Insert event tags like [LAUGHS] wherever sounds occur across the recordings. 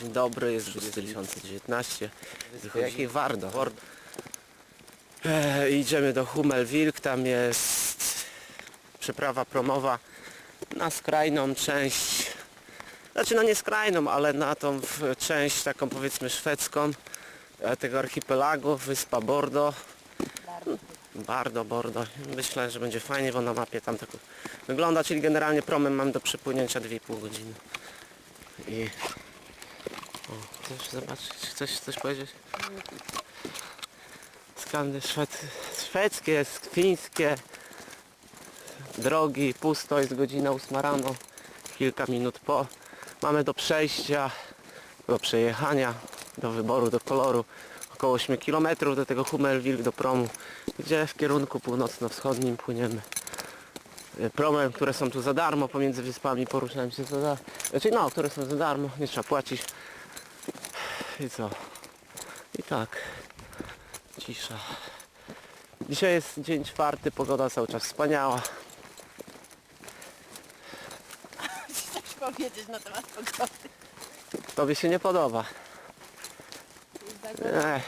Dzień dobry, jest 2019. Jakie Wardo. E, idziemy do Hummelwilk, tam jest przeprawa promowa na skrajną część, znaczy no nie skrajną, ale na tą w- część taką powiedzmy szwedzką e, tego archipelagu, wyspa Bordo. Bardo, Bordo. Myślę, że będzie fajnie, bo na mapie tam tak wygląda, czyli generalnie promem mam do przepłynięcia 2,5 godziny. I... Chcesz zobaczyć? Chcesz coś powiedzieć? Skandy szwed... szwedzkie, fińskie, drogi, pusto, jest godzina 8 rano, kilka minut po. Mamy do przejścia, do przejechania, do wyboru, do koloru około 8 km do tego Hummelwilk, do promu, gdzie w kierunku północno-wschodnim płyniemy y, promem, które są tu za darmo pomiędzy wyspami, poruszałem się za darmo, znaczy no, które są za darmo, nie trzeba płacić i co? I tak, cisza. Dzisiaj jest dzień czwarty, pogoda cały czas wspaniała. [LAUGHS] Chcesz powiedzieć na temat pogody? Tobie się nie podoba. Ech,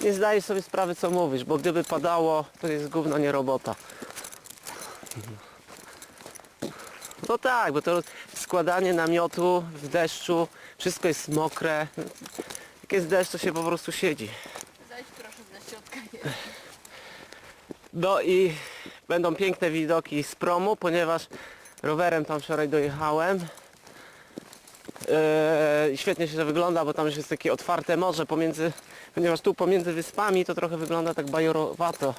nie zdajesz sobie sprawy co mówisz, bo gdyby padało, to jest gówno nie robota. No tak, bo to składanie namiotu w deszczu, wszystko jest mokre. Jak jest deszcz, to się po prostu siedzi. Zajdź proszę na środka. No i będą piękne widoki z promu, ponieważ rowerem tam wczoraj dojechałem. Eee, świetnie się to wygląda, bo tam już jest takie otwarte morze pomiędzy, ponieważ tu pomiędzy wyspami to trochę wygląda tak bajorowato,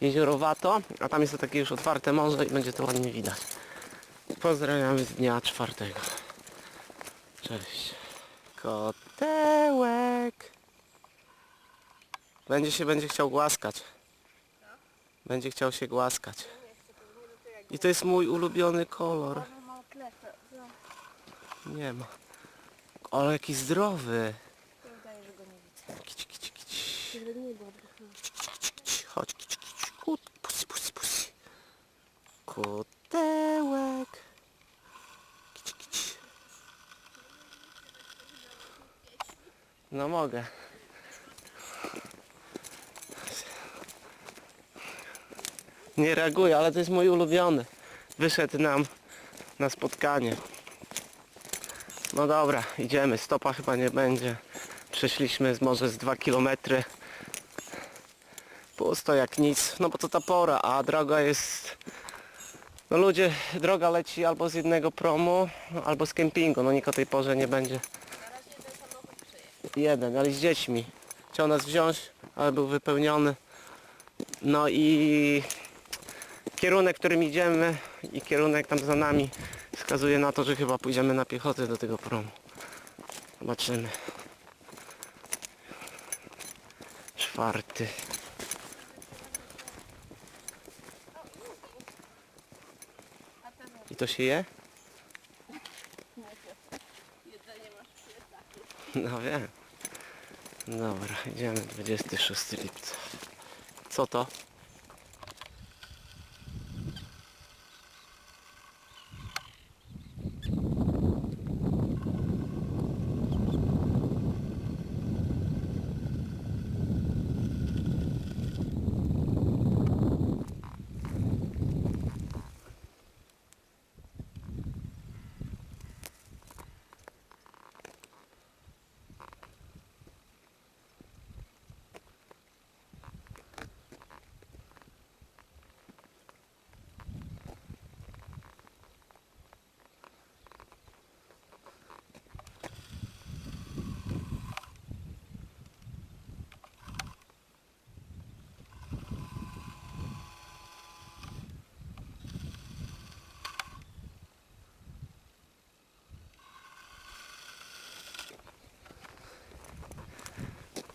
jeziorowato, a tam jest to takie już otwarte morze i będzie to ładnie widać. Pozdrawiamy z dnia czwartego. Cześć. Kotełek. Będzie się będzie chciał głaskać. Będzie chciał się głaskać. I to jest mój ulubiony kolor. Nie ma. Ale jaki zdrowy. Chodź, kici, kici. Kut, pusi, pusi, pusi. Kici, kici. No mogę. Nie reaguje, ale to jest mój ulubiony. Wyszedł nam na spotkanie. No dobra, idziemy. Stopa chyba nie będzie. Przeszliśmy może z 2 km. Pusto jak nic. No bo to ta pora, a droga jest... No ludzie, droga leci albo z jednego promu, albo z kempingu. No nikt o tej porze nie będzie. Jeden, ale z dziećmi. Chciał nas wziąć, ale był wypełniony. No i kierunek, którym idziemy i kierunek tam za nami wskazuje na to, że chyba pójdziemy na piechotę do tego promu. Zobaczymy. Czwarty. To się je? No wiem. Dobra, idziemy 26 lipca. Co to?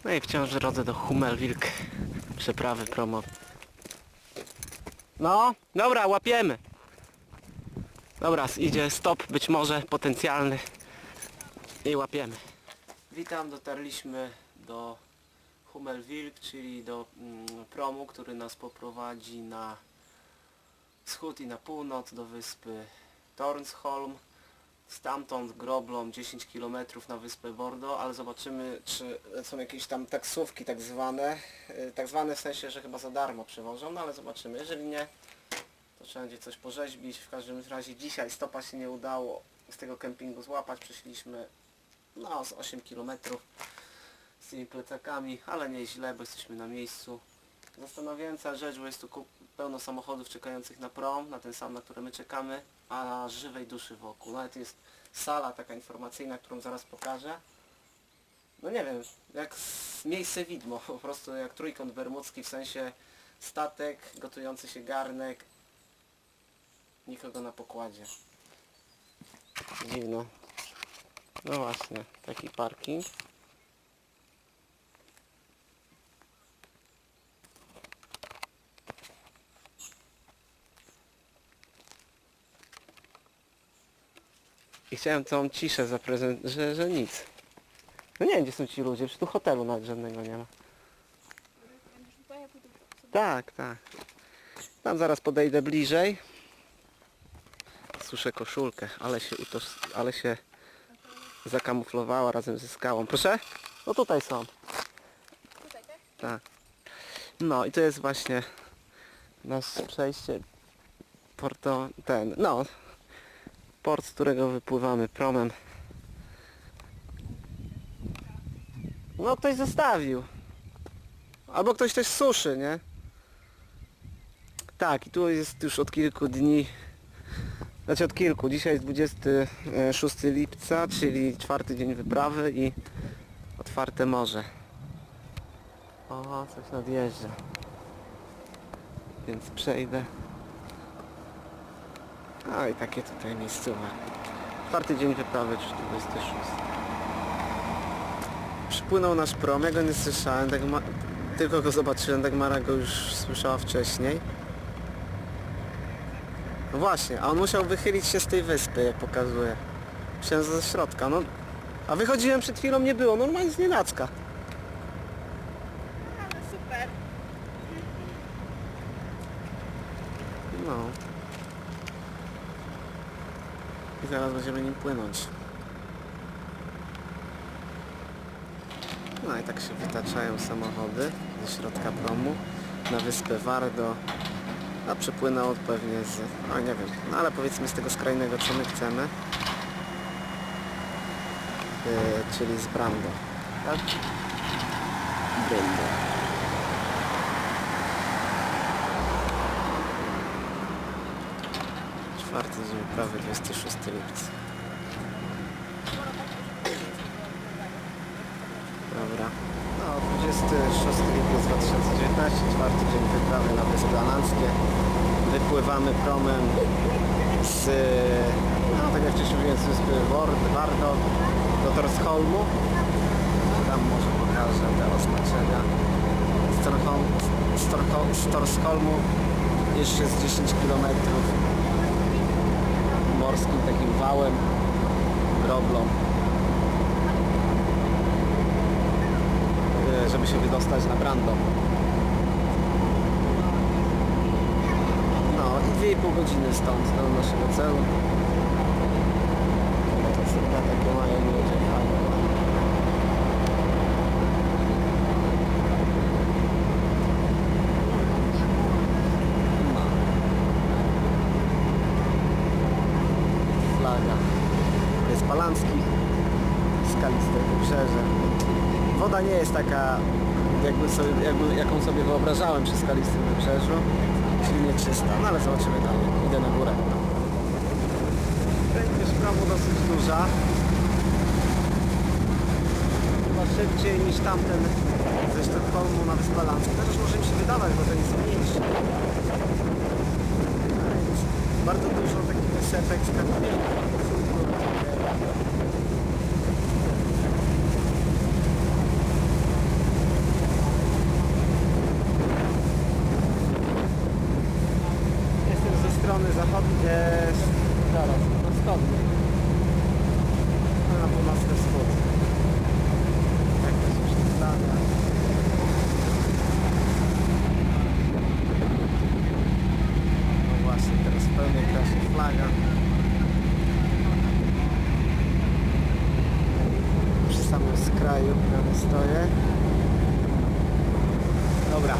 No i wciąż drodze do Hummelwilk. Przeprawy promo. No, dobra, łapiemy. Dobra, idzie stop, być może potencjalny. I łapiemy. Witam, dotarliśmy do Hummelwilk, czyli do mm, promu, który nas poprowadzi na wschód i na północ do wyspy Tornsholm. Stamtąd groblą 10 km na wyspę Bordo, ale zobaczymy czy są jakieś tam taksówki tak zwane, y, tak zwane w sensie, że chyba za darmo przewożą, no ale zobaczymy, jeżeli nie, to trzeba będzie coś porzeźbić, w każdym razie dzisiaj stopa się nie udało z tego kempingu złapać, przeszliśmy no z 8 km z tymi plecakami, ale nie źle, bo jesteśmy na miejscu. Zastanawiająca rzecz, bo jest tu pełno samochodów czekających na prom, na ten sam, na który my czekamy, a żywej duszy wokół. Nawet jest sala taka informacyjna, którą zaraz pokażę. No nie wiem, jak miejsce widmo, [LAUGHS] po prostu jak trójkąt bermudzki, w sensie statek, gotujący się garnek, nikogo na pokładzie. Dziwno. No właśnie, taki parking. I chciałem całą ciszę zaprezentować, że, że nic. No nie wiem, gdzie są ci ludzie, przecież tu hotelu nawet żadnego nie ma. Tak, tak. Tam zaraz podejdę bliżej. Słyszę koszulkę, ale się, utos... ale się zakamuflowała razem ze skałą. Proszę? No tutaj są. Tutaj, tak? Tak. No i to jest właśnie nasze przejście Porto, ten, no port, z którego wypływamy promem. No ktoś zostawił. Albo ktoś też suszy, nie? Tak, i tu jest już od kilku dni, znaczy od kilku, dzisiaj jest 26 lipca, czyli czwarty dzień wyprawy i otwarte morze. O, coś nadjeżdża. Więc przejdę. No i takie tutaj miejscowe. Czwarty dzień wyprawy, czy 26. Przypłynął nasz prom, ja go nie słyszałem, tak ma... tylko go zobaczyłem, tak Mara go już słyszała wcześniej. No właśnie, a on musiał wychylić się z tej wyspy, jak pokazuje. Myślałem, ze środka, no. A wychodziłem przed chwilą, nie było, normalnie z nienacka. Ale super. No. I zaraz będziemy nim płynąć. No i tak się wytaczają samochody ze środka promu na wyspę Wardo. A przepłynął pewnie z... a nie wiem, no ale powiedzmy z tego skrajnego co my chcemy. Yy, czyli z Brando. Tak? Brando. Czwarty dzień prawy 26 lipca. Dobra. No, 26 lipiec 2019, czwarty dzień wyprawy na Wyspy Alandzkie. Wypływamy promem z, no tak jak wcześniej mówiłem, z wyspy Ward- Wardo do Torsholmu. Tam może pokażę te oznaczenia. Z, Torholm, z, Torho- z Torsholmu jeszcze z 10 km takim wałem, groblą, e, żeby się wydostać na Brando. No i 2,5 godziny stąd do naszego celu. Motocykla takie mają ludzie fajne. No. flaga. To jest Palanski, skaliste wybrzeże. Woda nie jest taka, jakby sobie, jakby, jaką sobie wyobrażałem przy skalistym wybrzeżu, czyli nieczysta, no ale zobaczymy dalej. Idę na górę. Prędkość promu dosyć duża. Chyba szybciej niż tamten ze Sztokholmu na Wyspę Lanską. Chociaż może mi się wydawać, bo to jest mniejszy. Bardzo dużo takich wysepek. Jestem strony zachodniej, jest zaraz, na wschodniej. A na północny wschód. Tak to jest już wyświetlane. No właśnie, teraz w pełnej krasie flaga. Przy samym skraju, prawie stoję. Dobra,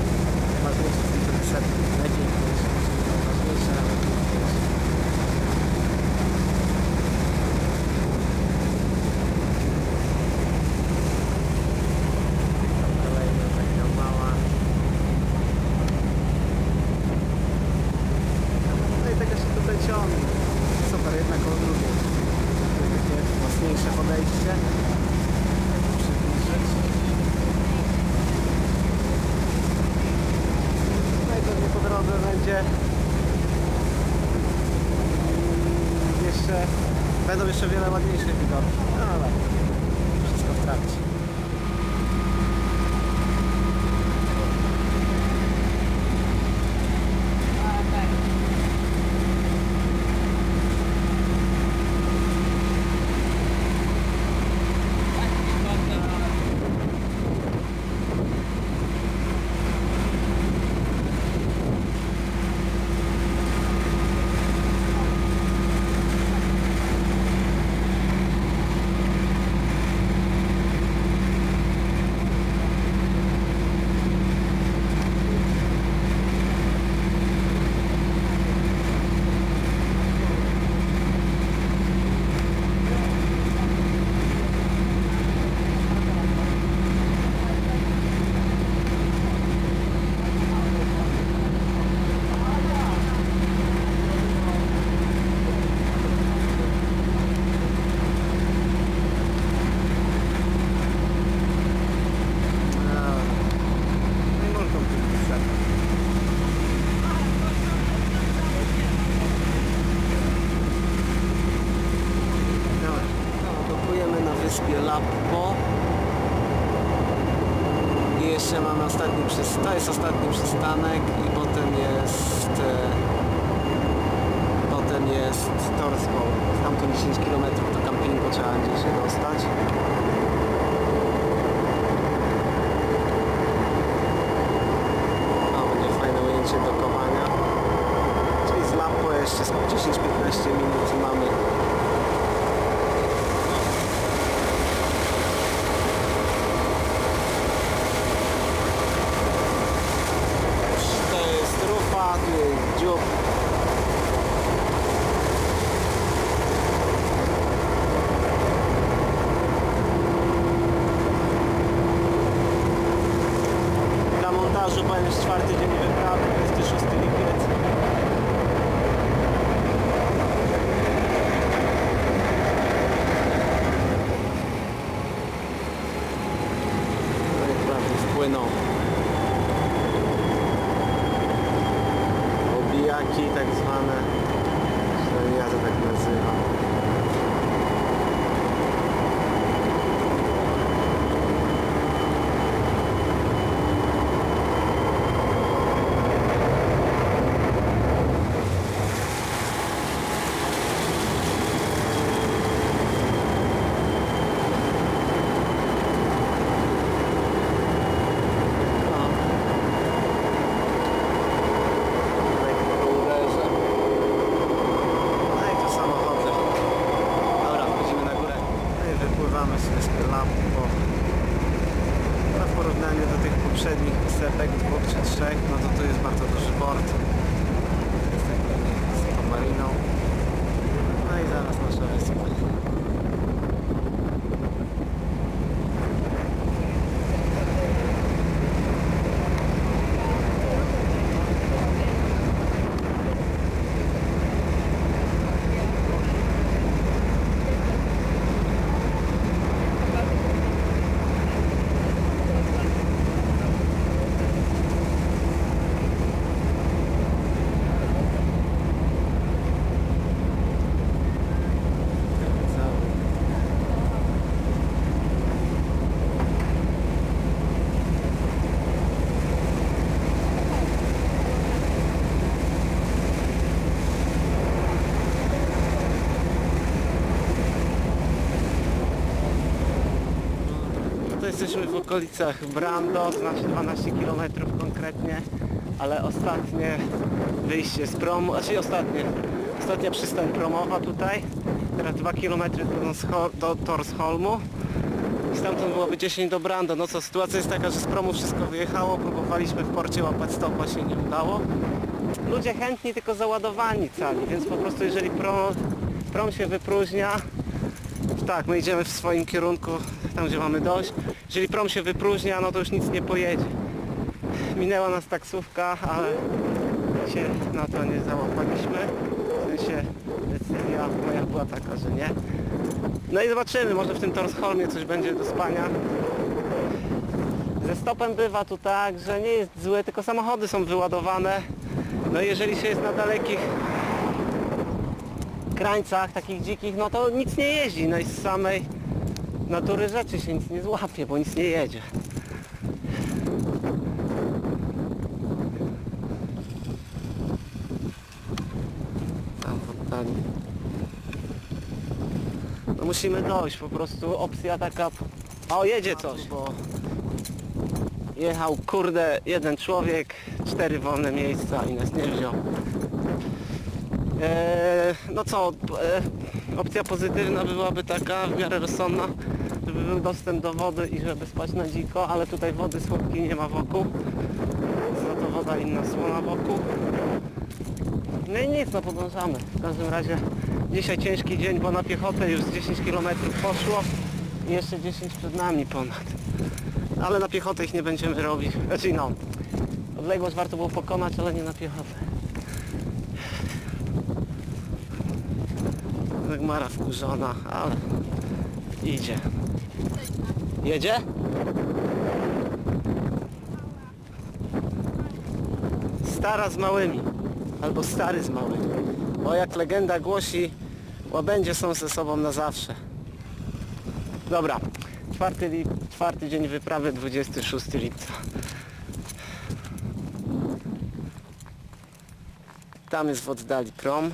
jeszcze wiele ładniejszych widoków. No ale wszystko w trakcie. No i mulką tym wystarczy. Dobra, Dokujemy na wyspie Lappo. I jeszcze mamy ostatni przystanek, to jest ostatni przystanek i potem jest e, potem jest Torsko. Stamtąd 10 km do kampingu trzeba gdzieś się dostać. O, będzie fajne ujęcie dokowania. Czyli z Lappo jeszcze z 10-15 jesteśmy w okolicach Brando, znaczy 12 km konkretnie, ale ostatnie wyjście z promu, znaczy ostatnie, ostatnia przystań promowa tutaj, teraz 2 km do, Torsholmu i stamtąd byłoby 10 do Brando. No co, sytuacja jest taka, że z promu wszystko wyjechało, próbowaliśmy w porcie łapać stopa, się nie udało. Ludzie chętni, tylko załadowani cali, więc po prostu jeżeli prom, prom się wypróżnia, tak, my idziemy w swoim kierunku, tam gdzie mamy dojść. Jeżeli prom się wypróżnia, no to już nic nie pojedzie. Minęła nas taksówka, ale się na to nie załapaliśmy. W sensie decyzja moja była taka, że nie. No i zobaczymy, może w tym Torsholmie coś będzie do spania. Ze stopem bywa tu tak, że nie jest złe, tylko samochody są wyładowane. No i jeżeli się jest na dalekich krańcach, takich dzikich, no to nic nie jeździ. No i z samej natury rzeczy się nic nie złapie, bo nic nie jedzie. Tam w oddali. No musimy dojść, po prostu opcja taka... O, jedzie coś, bo jechał, kurde, jeden człowiek, cztery wolne miejsca i nas nie wziął. Eee, no co, e, opcja pozytywna byłaby taka, w miarę rozsądna, był dostęp do wody i żeby spać na dziko, ale tutaj wody słodkiej nie ma wokół. Za to woda inna słona wokół. No i nic, no podążamy. W każdym razie dzisiaj ciężki dzień, bo na piechotę już z 10 km poszło i jeszcze 10 przed nami ponad. Ale na piechotę ich nie będziemy robić. Znaczy no, odległość warto było pokonać, ale nie na piechotę. Mara wkurzona, ale idzie. Jedzie? Stara z małymi. Albo stary z małymi. Bo jak legenda głosi, łabędzie są ze sobą na zawsze. Dobra, czwarty, lip, czwarty dzień wyprawy, 26 lipca. Tam jest w oddali prom.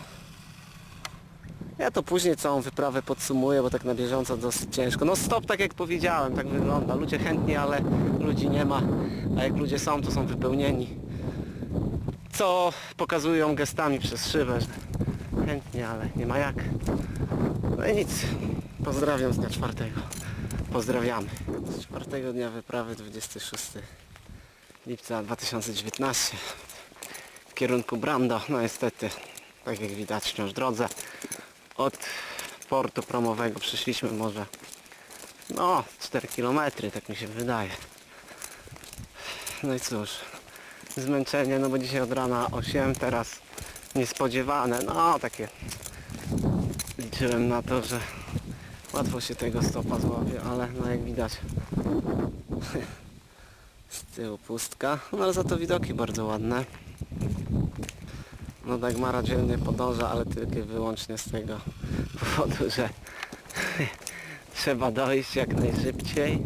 Ja to później całą wyprawę podsumuję, bo tak na bieżąco dosyć ciężko. No stop, tak jak powiedziałem, tak wygląda. Ludzie chętni, ale ludzi nie ma. A jak ludzie są, to są wypełnieni. Co pokazują gestami przez szybę, że chętnie, ale nie ma jak. No i nic. Pozdrawiam z dnia czwartego. Pozdrawiamy. Z czwartego dnia wyprawy 26 lipca 2019 w kierunku Brando. No niestety, tak jak widać wciąż drodze od portu promowego przyszliśmy może no 4 km, tak mi się wydaje. No i cóż, zmęczenie, no bo dzisiaj od rana 8, teraz niespodziewane, no takie liczyłem na to, że łatwo się tego stopa złapie, ale no jak widać [LAUGHS] z tyłu pustka, no ale za to widoki bardzo ładne. No Dagmara dzielnie podąża, ale tylko i wyłącznie z tego powodu, że [LAUGHS] trzeba dojść jak najszybciej.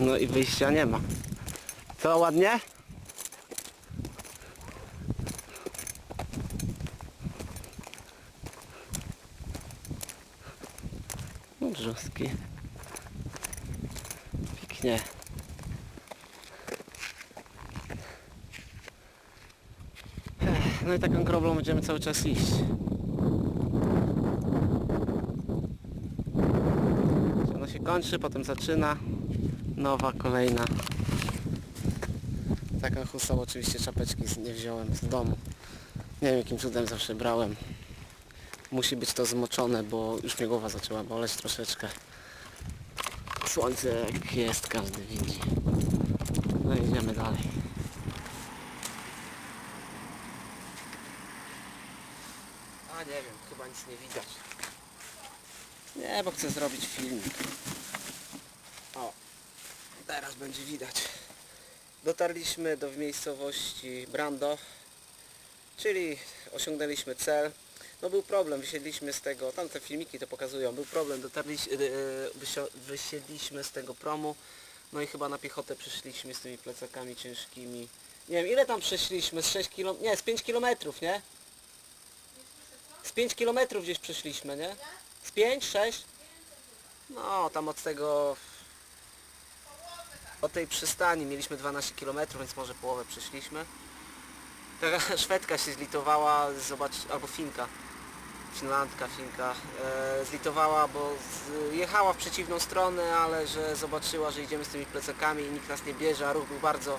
No i wyjścia nie ma. Co ładnie? No brzuski. Pięknie. No i taką kroblą będziemy cały czas iść. Ona się kończy, potem zaczyna nowa, kolejna. Taką chustą oczywiście czapeczki nie wziąłem z domu. Nie wiem jakim cudem zawsze brałem. Musi być to zmoczone, bo już mnie głowa zaczęła boleć troszeczkę. Słońce jak jest, każdy widzi. No i idziemy dalej. A nie wiem, chyba nic nie widać. Chcę zrobić filmik. O, teraz będzie widać. Dotarliśmy do miejscowości Brando, czyli osiągnęliśmy cel. No był problem, wysiedliśmy z tego, tam te filmiki to pokazują, był problem, dotarliśmy, wysiedliśmy z tego promu, no i chyba na piechotę przyszliśmy z tymi plecakami ciężkimi. Nie wiem, ile tam przeszliśmy? Z 6 km, nie, z 5 kilometrów, nie? Z 5 km gdzieś przeszliśmy, nie? Z 5, 6? No, tam od tego... Od tej przystani mieliśmy 12 km, więc może połowę przeszliśmy. Taka [LAUGHS] Szwedka się zlitowała, zobacz, albo Finka. Finlandka, Finka, e, zlitowała, bo z, jechała w przeciwną stronę, ale że zobaczyła, że idziemy z tymi plecakami i nikt nas nie bierze, a ruch był bardzo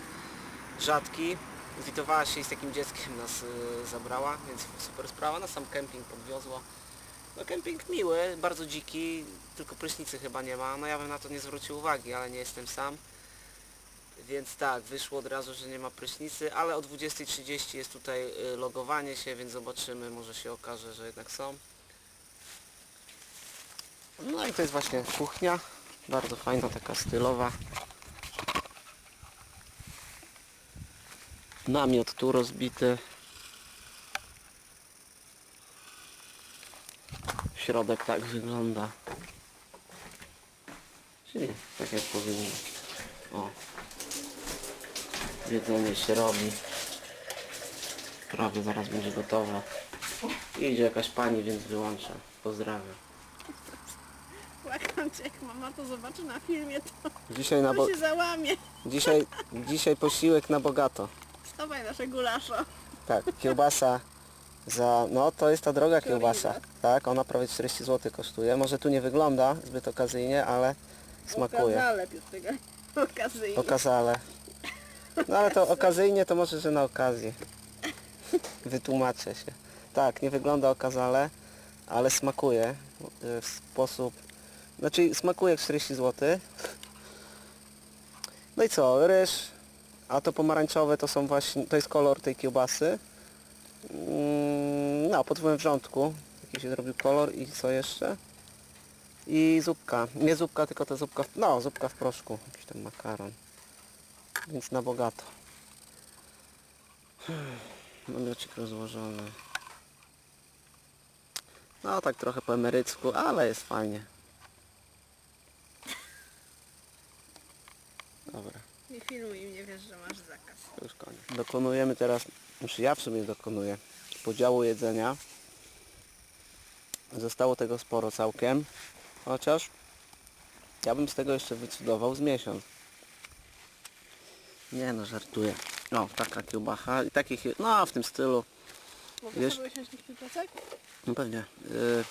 rzadki. Zlitowała się i z takim dzieckiem nas e, zabrała, więc super sprawa. Na sam kemping podwiozła. No kemping miły, bardzo dziki, tylko prysznicy chyba nie ma. No ja bym na to nie zwrócił uwagi, ale nie jestem sam. Więc tak, wyszło od razu, że nie ma prysznicy, ale o 20.30 jest tutaj y, logowanie się, więc zobaczymy, może się okaże, że jednak są. No i to jest właśnie kuchnia, bardzo fajna, taka stylowa. Namiot tu rozbity. Środek tak wygląda. Czyli tak jak powinno. O. Jedzenie się robi. Prawie zaraz będzie gotowe. Idzie jakaś pani, więc wyłączę. Pozdrawiam. Płakam cię, jak mama to zobaczy na filmie, to, Dzisiaj na bo... to się załamie. dzisiaj, dzisiaj posiłek na bogato. Stawaj nasze gulaszo. Tak, kiełbasa za... No to jest ta droga kiełbasa. Tak, ona prawie 40 zł kosztuje. Może tu nie wygląda zbyt okazyjnie, ale smakuje. Okazale, tego [LAUGHS] okazyjnie. Okazale. No ale to okazyjnie to może, że na okazję. Wytłumaczę się. Tak, nie wygląda okazale, ale smakuje e, w sposób... Znaczy smakuje jak 40 zł. No i co, ryż, a to pomarańczowe to są właśnie, to jest kolor tej kiełbasy. Mm, No, podwójnym wrzątku. Jaki się zrobił kolor i co jeszcze? I zupka. Nie zupka, tylko ta zupka, w, no zupka w proszku. Jakiś tam makaron. Więc na bogato. Namiocik rozłożony. No tak trochę po emerycku, ale jest fajnie. Dobra, Nie filmuj mnie, wiesz, że masz zakaz. już koniec. Dokonujemy teraz, znaczy ja w sumie dokonuję podziału jedzenia. Zostało tego sporo całkiem. Chociaż ja bym z tego jeszcze wycudował z miesiąc. Nie no, żartuję. No, taka kiełbacha i takich, no w tym stylu. Mogę Wiesz- sobie usiąść na? No pewnie. Yy,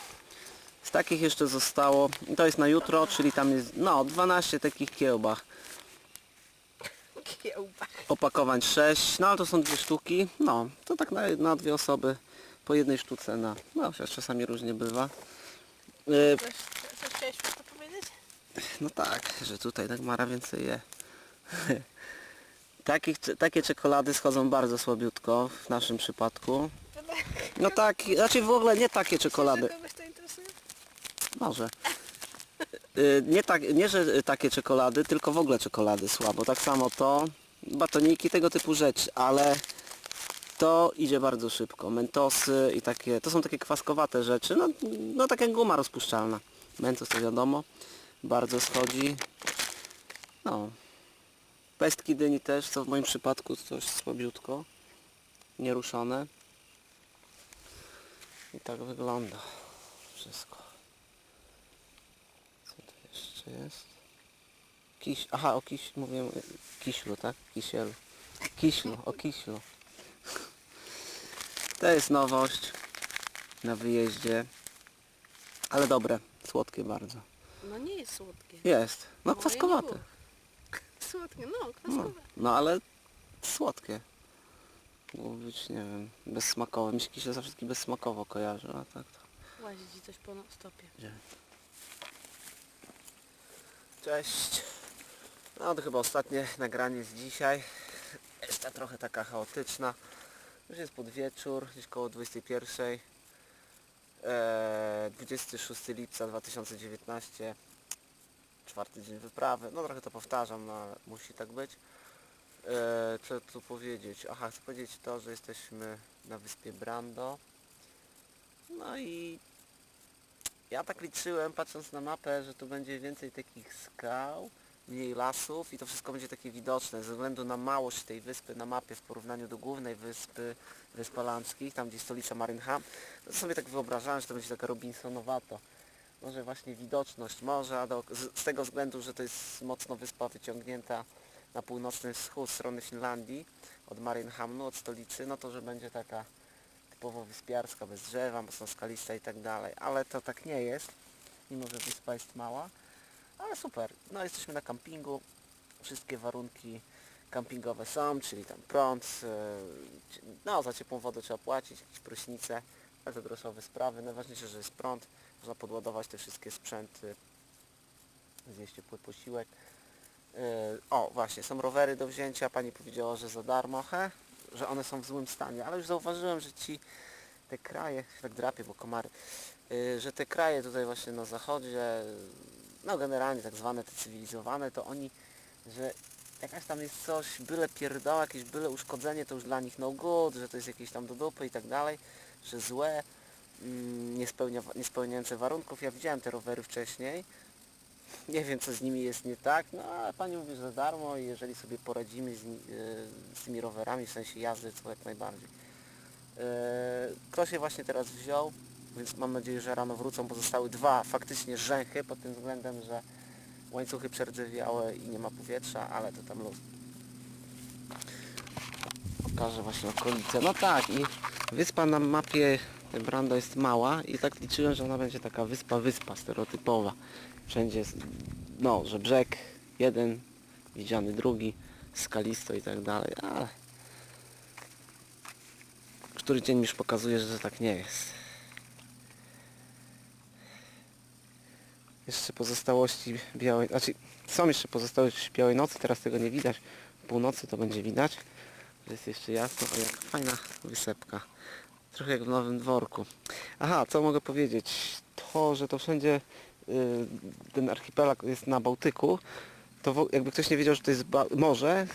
z takich jeszcze zostało, to jest na jutro, czyli tam jest, no 12 takich kiełbach. Opakowań 6, no ale to są dwie sztuki. No, to tak na, na dwie osoby po jednej sztuce na, no chociaż czasami różnie bywa. Yy, Coś, coś chciałeś mi to powiedzieć? No tak, że tutaj Dagmara więcej je. [LAUGHS] Takich, takie czekolady schodzą bardzo słabiutko w naszym przypadku. No tak, znaczy w ogóle nie takie czekolady. Czy kogoś to interesuje? Może. Y, Nie, tak, nie, że y, takie czekolady, tylko w ogóle czekolady słabo. Tak samo to, batoniki, tego typu rzeczy, ale to idzie bardzo szybko. Mentosy i takie, to są takie kwaskowate rzeczy, no, no tak jak guma rozpuszczalna. Mentos to wiadomo, bardzo schodzi. No. Pestki dyni też, co w moim przypadku coś słabiutko. Nieruszone. I tak wygląda wszystko. Co tu jeszcze jest? Kiś, aha, o kiś, mówiłem, y, kiślu, tak? Kisielu. Kiślu, o kiślu. To jest nowość na wyjeździe. Ale dobre, słodkie bardzo. No nie jest słodkie. Jest, no No, nie kwaskowate. było. [LAUGHS] Słodkie, no, No, kwaskowe. no ale słodkie. Mogło być, nie wiem, bezsmakowe. Mi się kisie zawsze taki bezsmakowo kojarzy, a tak to... Łazi ci coś po no- stopie. Cześć. No to chyba ostatnie nagranie z dzisiaj. Ta trochę taka chaotyczna. Już jest pod wieczór, gdzieś koło 21. Eee, 26 lipca 2019. Czwarty dzień wyprawy. No trochę to powtarzam, no ale musi tak być. Eee, co tu powiedzieć? Aha, chcę powiedzieć to, że jesteśmy na wyspie Brando. No i ja tak liczyłem, patrząc na mapę, że tu będzie więcej takich skał, mniej lasów i to wszystko będzie takie widoczne ze względu na małość tej wyspy na mapie w porównaniu do głównej wyspy Wysp Alanskich, tam gdzie stolica Marinham. No sobie tak wyobrażałem, że to będzie taka Robinsonowato. Może właśnie widoczność morza, do, z, z tego względu, że to jest mocno wyspa wyciągnięta na północny wschód strony Finlandii, od Marinhamnu, od stolicy, no to że będzie taka typowo wyspiarska, bez drzewa, mocno skalista i tak dalej, ale to tak nie jest, mimo że wyspa jest mała, ale super. No jesteśmy na kampingu, wszystkie warunki kampingowe są, czyli tam prąd, e, no za ciepłą wodę trzeba płacić, jakieś prysznice, to groszowe sprawy. Najważniejsze, że jest prąd, można podładować te wszystkie sprzęty, zjeść ciepły posiłek. E, O, właśnie, są rowery do wzięcia, pani powiedziała, że za darmo, he? że one są w złym stanie, ale już zauważyłem, że ci, te kraje, tak drapie, bo komary, y, że te kraje tutaj właśnie na zachodzie, no generalnie tak zwane te cywilizowane, to oni, że jakaś tam jest coś, byle pierdoła, jakieś byle uszkodzenie, to już dla nich no good, że to jest jakieś tam do dupy i tak dalej, że złe, mm, nie, spełnia, nie spełniające warunków. Ja widziałem te rowery wcześniej, [LAUGHS] nie wiem co z nimi jest nie tak, no ale pani mówi, że za darmo i jeżeli sobie poradzimy z, e, z tymi rowerami, w sensie jazdy, to jak najbardziej. E, Ktoś je właśnie teraz wziął, więc mam nadzieję, że rano wrócą, bo zostały dwa faktycznie rzęchy pod tym względem, że łańcuchy przerdzewiałe i nie ma powietrza, ale to tam luz. Pokażę właśnie okolice. No tak i wyspa na mapie Brando jest mała i tak liczyłem, że ona będzie taka wyspa, wyspa stereotypowa. Wszędzie jest, no, że brzeg jeden, widziany drugi, skalisto i tak dalej, ale który dzień już pokazuje, że tak nie jest. Jeszcze pozostałości białej, znaczy są jeszcze pozostałości białej nocy, teraz tego nie widać. W północy to będzie widać, jest jeszcze jasno, o jak fajna wysepka. Trochę jak w Nowym Dworku. Aha, co mogę powiedzieć? To, że to wszędzie y, ten archipelag jest na Bałtyku, to wo- jakby ktoś nie wiedział, że to jest ba- morze,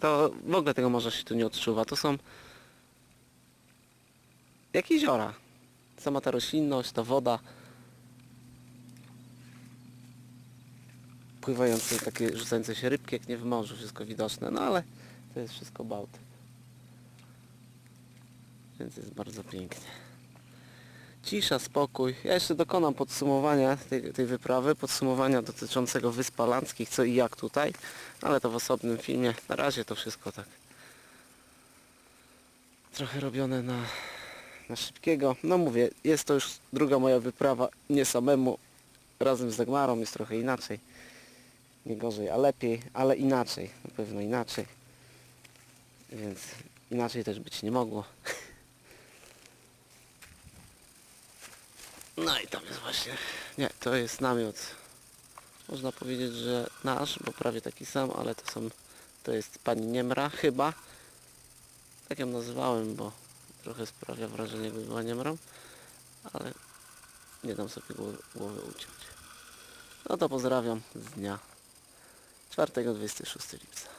to w ogóle tego morza się tu nie odczuwa. To są jak jeziora. Sama ta roślinność, ta woda. Pływające takie, rzucające się rybki, jak nie w morzu, wszystko widoczne. No ale to jest wszystko Bałtyk. Więc jest bardzo pięknie. Cisza, spokój. Ja jeszcze dokonam podsumowania tej, tej wyprawy, podsumowania dotyczącego Wysp Alanckich, co i jak tutaj, ale to w osobnym filmie. Na razie to wszystko tak trochę robione na, na szybkiego. No mówię, jest to już druga moja wyprawa, nie samemu, razem z Dagmarą jest trochę inaczej. Nie gorzej, a lepiej, ale inaczej, na pewno inaczej. Więc inaczej też być nie mogło. [LAUGHS] No i tam jest właśnie, nie, to jest namiot, można powiedzieć, że nasz, bo prawie taki sam, ale to są, to jest pani Niemra chyba, tak ją nazywałem, bo trochę sprawia wrażenie, jakby była Niemrą, ale nie dam sobie głowy uciąć. No to pozdrawiam z dnia 4-26 lipca.